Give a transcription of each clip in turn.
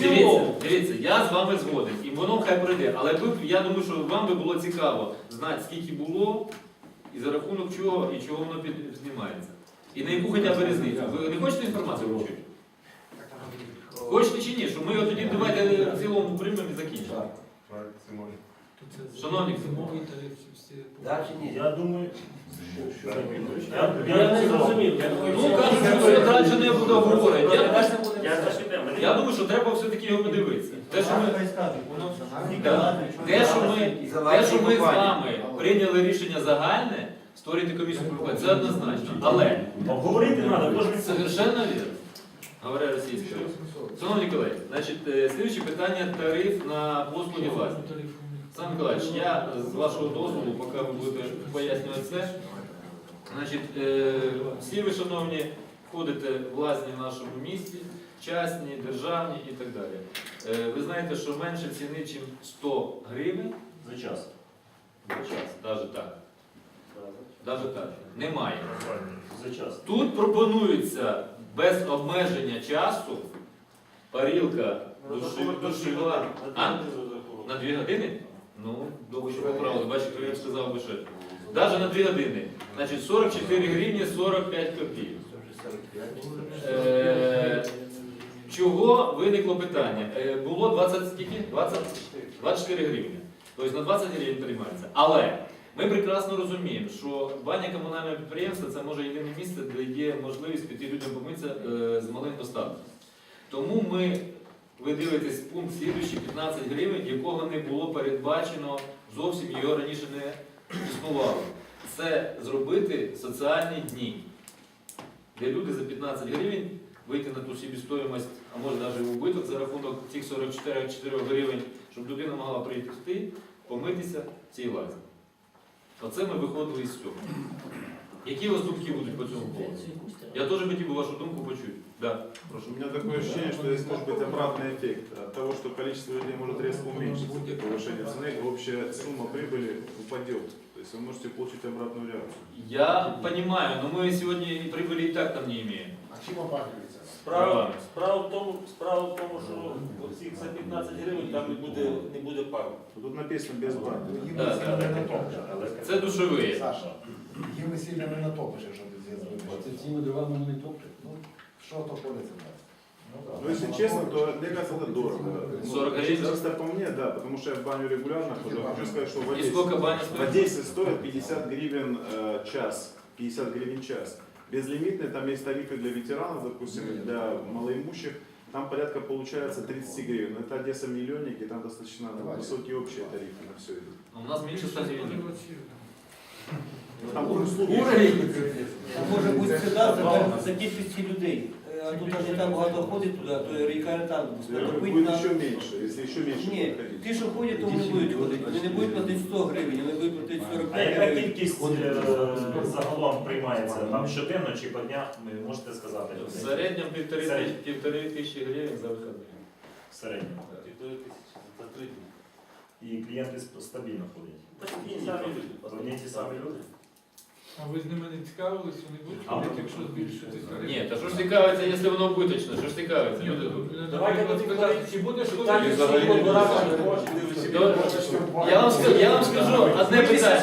Дивіться, дивіться, я з вами згоден, і воно хай пройде. Але ви, я думаю, що вам би було цікаво знати, скільки було, і за рахунок чого, і чого воно піднімається. І на яку хоча б різницю. Ви не хочете інформацію почути? Хочете чи ні? Що ми його тоді давайте в цілому приймемо і закінчимо. Шановні зимовий тариф всі. Да чи ні? Я думаю, Я, я не зрозумів. Я думаю, Ну кажуть, що все далі не буде обговорення. Я, Я я думаю, що треба все-таки його подивитися. Те, що ми, Да. те, що ми, те, що ми з вами прийняли рішення загальне, створити комісію про це однозначно. Але обговорити треба, кожен Совершенно вірно. Говоря російською. Шановні колеги, значить, е, слідуюче питання тариф на послуги власні. Сам Миколаївич, я з вашого дозволу, поки ви будете пояснювати це, значить, е, всі ви, шановні, входите в лазні в нашому місті, частні, державні і так далі. Е, Ви знаєте, що менше ціни, ніж 100 гривень за час. за час, навіть так. Навіть так. Немає. За час. Тут пропонується без обмеження часу парілка души- душила. А? На дві години? Ну, довго що поправили. Бачите, я сказав би ще. Навіть на дві години. Значить, 44 гривні 45 копійок. Е, Чого виникло питання? Е, Було 20 скільки? 20? 24 гривні. Тобто на 20 гривень приймається. Але ми прекрасно розуміємо, що баня комунального підприємства це може єдине місце, де є можливість піти людям помитися е, з малим достатком. Тому ми, ви дивитесь пункт слідуючий 15 гривень, якого не було передбачено, зовсім його раніше не існувало. Це зробити соціальні дні, де люди за 15 гривень вийти на ту собівартість, а може навіть в убиток за рахунок цих 44 гривень, щоб людина могла прийти, помитися в цій лазі. Оце ми виходили із цього. Які у вас думки будуть по цьому поводу? Я теж хотів би вашу думку почути. Да, прошу. У меня такое ощущение, что здесь может быть обратный эффект от того, что количество людей может резко уменьшиться при повышении цены, общая сумма прибыли упадет. То есть вы можете получить обратную реакцию. Я понимаю, но мы сегодня и прибыли и так там не имеем. А чим опалюється? Справа, справа в тому, справа в тому, що оці за 15 гривень там не буде, не буде пару. Тут написано без бани. Їм Да, весілля да, не натопиш. Це душові. Саша, їм весілля не натопиш, якщо ти з'їздиш. Цими дровами вони топлять. Ну, що то политься дасть? Ну, если честно, то мне кажется, это дорого. Ну, 40 гривен? Чисто по мне, да, потому что я в баню регулярно хожу. Хочу сказать, что в И Одессе, сколько баня в стоит? Одессе стоит 50 гривен э, час. 50 гривен час. Безлимитный, там есть тарифы для ветеранов, допустим, для малоимущих. Там порядка получается 30 гривен. Но это Одесса миллионник, и там достаточно высокие общие тарифы на все это. А У нас меньше 100 гривен. Може бути сюди за, за кількістю людей. Е, А тут не так багато ходить туди, то ріка не там Будет на... еще меньше, если еще меньше Ні, ті, що ходять, то вони будуть ходити. Вони не будуть платити 100 гривень, вони будуть платити А яка кількість е, загалом приймається? Там щоденно чи по днях, ви можете сказати? В середньому півтори, тисячі- гривень за вихідні. В середньому. Півтори тисячі за три дні. І клієнти стабільно ходять. Та ті самі люди. Одні ті самі люди. А ви з ними не цікавились, вони будуть А, ходити, якщо збільшити тариф? Ні, та що ж цікавиться, якщо воно вбиточно? Що ж цікавиться? Ні, Люди ну, ну, Давайте наприклад, будемо спитати, говорити, чи будеш ходити? взагалі чи не. Добре. Я вам скажу, я вам скажу одне питання.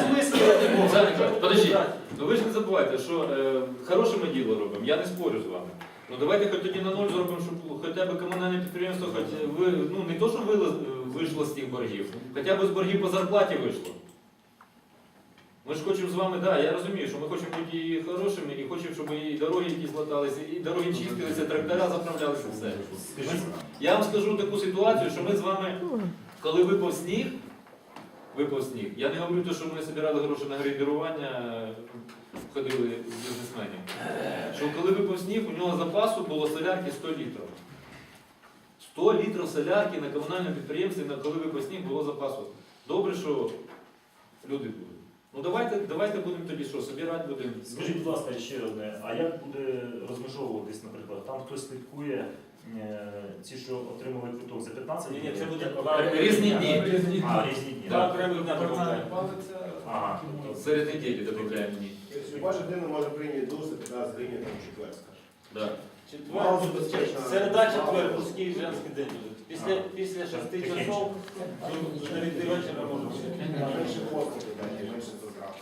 Подождіть. Ну ви ж не забувайте, що е, хороше ми діло робимо, я не спорю з вами. Ну давайте хоч тоді на нуль зробимо, щоб хоча б комунальне підприємство, хоч ви, ну не то, що вилаз- вийшло з тих боргів, хоча б з боргів по зарплаті вийшло. Ми ж хочемо з вами, так, да, я розумію, що ми хочемо бути і хорошими, і хочемо, щоб і дороги якісь латалися, і дороги чистилися, трактора заправлялися, все. Я вам скажу таку ситуацію, що ми з вами, коли випав сніг, випав сніг, я не говорю те, що ми збирали гроші на грейдерування, ходили з бізнесменів. Що коли випав сніг, у нього запасу було солярки 100 літрів. 100 літрів солярки на комунальному підприємстві, коли випав сніг, було запасу. Добре, що люди були. Ну давайте, давайте будемо тоді що, собирати будемо. скажіть, будь ласка, ще одне, а як буде розмежовуватись, наприклад, там хтось слідкує, е, ці, що отримали квиток за 15 Ні, ні, це буде Різні дні. А, різні дні. Так, окремих дня Парна Ага. Серед неділі додаємо дні. Тобто люба людина може прийняти до 15 гривень там четвер, скажімо. Да. Четвер, Мало забезпечено. середа, четвер, мужський і женський день. буде. Після, після шести часов до 9 вечора може бути. Менше послуги, да, і менше затрат.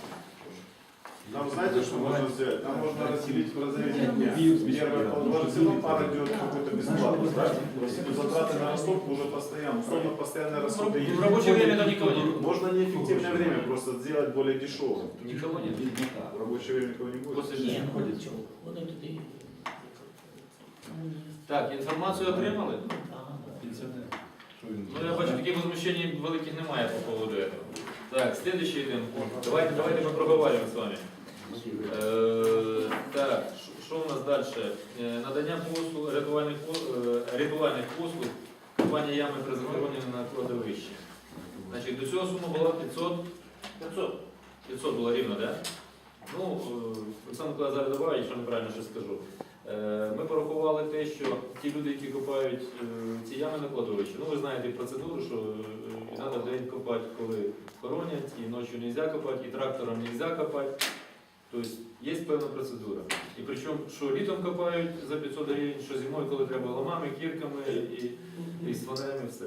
Там знаете, что можно сделать? Там можно разделить в разрезе дня. Первая полгода все равно пара идет какой-то бесплатно, да? То есть затраты на расходку уже постоянно. Условно постоянные расходы есть. В рабочее время там никого нет. Можно неэффективное время просто сделать более дешевым. Никого нет. В рабочее время никого не будет. После ж- так, інформацію отримали? Ну, я бачу, таких возмущень великих немає по поводу этого. Так, следующий йдемо. Давайте, давайте ми проговоримо з вами. Е, так, що- у нас далі? Е, надання послуг, рятувальних, е, рятувальних послуг компанія ями при захороненні на кладовищі. Значить, до цього сума була 500, 500. 500 було рівно, так? Да? Ну, е, Олександр Миколаївич зараз добавить, якщо неправильно щось скажу. Е, Ми порахували те, що ті люди, які копають е, ці ями на кладовищі, ну ви знаєте процедуру, що е, треба день копати, коли хоронять, і ночі не можна копати, і трактором не можна копати. Тобто є певна процедура. І причому, що літом копають за 500 гривень, що зимою, коли треба ламами, кірками і, і з фонарями, все.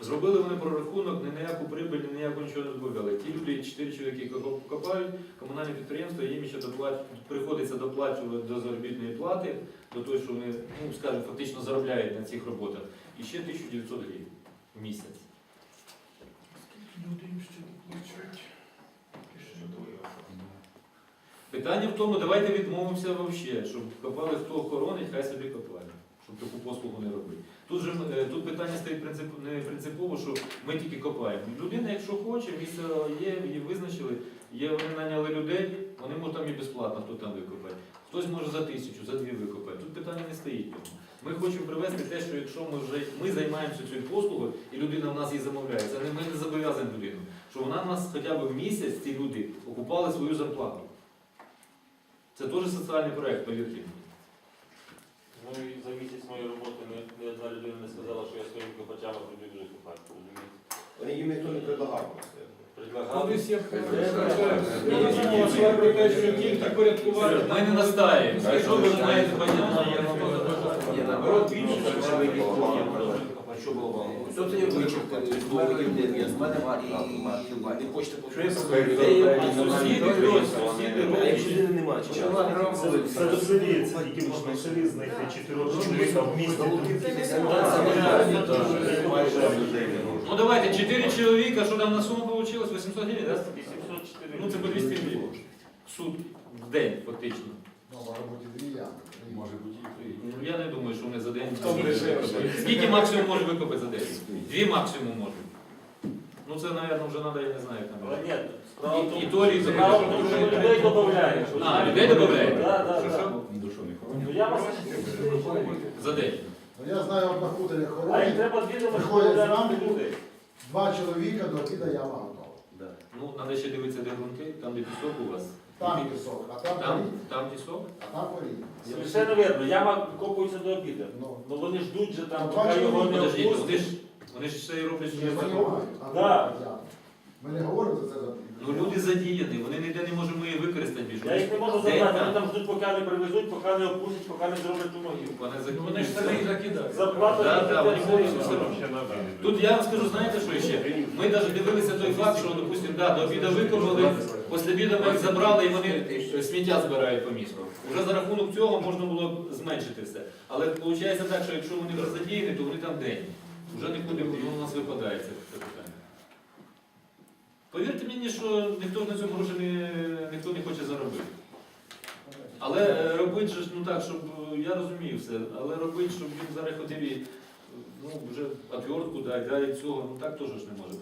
Зробили вони прорахунок, ні ніяку прибиль, ні ніяку нічого не добавили. Ті люди, чотири чоловіки, які копають, комунальне підприємство, їм ще доплат... приходиться доплачувати до заробітної плати, до того, що вони, ну, скажімо, фактично заробляють на цих роботах. І ще 1900 гривень в місяць. Люди їм ще доплачують. Питання в тому, давайте відмовимося взагалі, щоб копали хто охоронить, хай собі копає, щоб таку послугу не робити. Тут же е, тут питання стоїть не принципово, що ми тільки копаємо. Людина, якщо хоче, місце є, її визначили, є, вони наняли людей, вони можуть там і безплатно, хто там викопає. Хтось може за тисячу, за дві викопати. Тут питання не стоїть. Ми хочемо привести те, що якщо ми вже ми займаємося цією послугою, і людина в нас її замовляє, це ми не зобов'язуємо людину, що вона в нас хоча б в місяць, ці люди, окупали свою зарплату. Це теж соціальний проєкт, повірте. Ну і за місяць моєї роботи ні, ні одна людина не сказала, що я своїм копачами прийду в копати. розумієте? Вони їм ніхто не предлагав просто. Предлагав. Колись я мова про те, що тільки порядкувати. Ми не настаємо. Якщо ви знаєте, понятно, я вам Ні, наоборот, більше, що ви що було Тобто я вичерпати, з мене не хочете Сусіди, хтось, сусіди, А якщо людини немає, чи часу? Це селі, це тільки можна в селі знайти чотирьох чоловіка в місті. Ну давайте, 4 чоловіка, що там на суму вийшло? 800 гривень, так? 804 Ну це по 200 гривень. Суд в день, фактично. Ну, може бути дві ями. Може бути і три. Ну, Я не думаю, що вони за день. Хто? Скільки максимум може викопати за день? Дві максимум можуть. Ну це, мабуть, вже треба, я не знаю, Але там. ні, справа в І- тому, і то різне. справа в тому, що людей додають. А, людей додають? Так, так, Що, так. що? Ну я вас За день. Ну, я знаю, от на хуторі А їм хоронять, треба дві Приходять зранку. людей. два чоловіка до обіда яма готова. Ну, треба ще дивитися, де грунти, там де пісок у вас. Там пісок, а там Там, порід. там пісок. А там порід. Совершенно верно, яма копується до обіду. Ну, Ну вони ждуть же там, Ну, поки бачите, його не Подождіть, вони ж, вони ж все і роблять, що я не. А Да. Ми не говоримо за це. Ну люди задіяні, вони ніде не можемо її використати більше. Я їх не можу Де забрати, вони там ждуть, поки не привезуть, поки не опустять, поки не зроблять ту могилу. Вони Ну, Вони ж самі закидають. Зарплата Да, да, вони повністю все роблять. Тут я вам скажу, знаєте, що ще? Ми навіть дивилися той факт, що, допустимо, да, до обіду викопали, після обіду ми їх забрали і вони сміття збирають по місту. Уже за рахунок цього можна було б зменшити все. Але виходить так, що якщо вони вже задіяні, то вони там день. Вже нікуди воно у нас випадає це це питання. Мені, що ніхто на цьому гроші не, ніхто не хоче заробити. Але е, робити ну так, щоб е, я розумію все, але робити, щоб він зараз ходив і ну, вже отвертку да, і цього, ну так теж не може